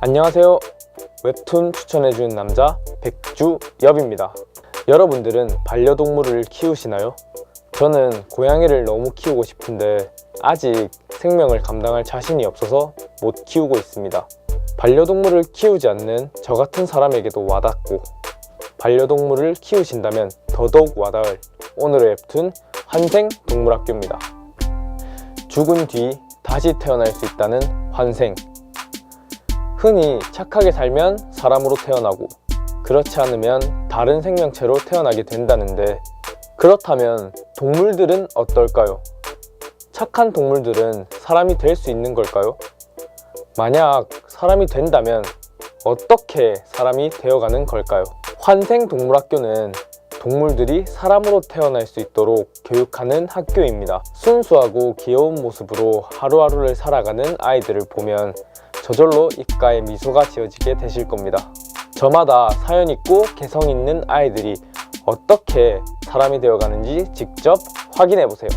안녕하세요. 웹툰 추천해주는 남자 백주엽입니다. 여러분들은 반려동물을 키우시나요? 저는 고양이를 너무 키우고 싶은데 아직 생명을 감당할 자신이 없어서 못 키우고 있습니다. 반려동물을 키우지 않는 저 같은 사람에게도 와닿고 반려동물을 키우신다면 더더욱 와닿을 오늘의 웹툰 환생 동물학교입니다. 죽은 뒤 다시 태어날 수 있다는 환생. 흔히 착하게 살면 사람으로 태어나고 그렇지 않으면 다른 생명체로 태어나게 된다는데 그렇다면 동물들은 어떨까요? 착한 동물들은 사람이 될 수 있는 걸까요? 만약 사람이 된다면 어떻게 사람이 되어가는 걸까요? 환생 동물학교는 동물들이 사람으로 태어날 수 있도록 교육하는 학교입니다. 순수하고 귀여운 모습으로 하루하루를 살아가는 아이들을 보면 저절로 입가에 미소가 지어지게 되실 겁니다. 저마다 사연 있고 개성 있는 아이들이 어떻게 사람이 되어가는지 직접 확인해 보세요.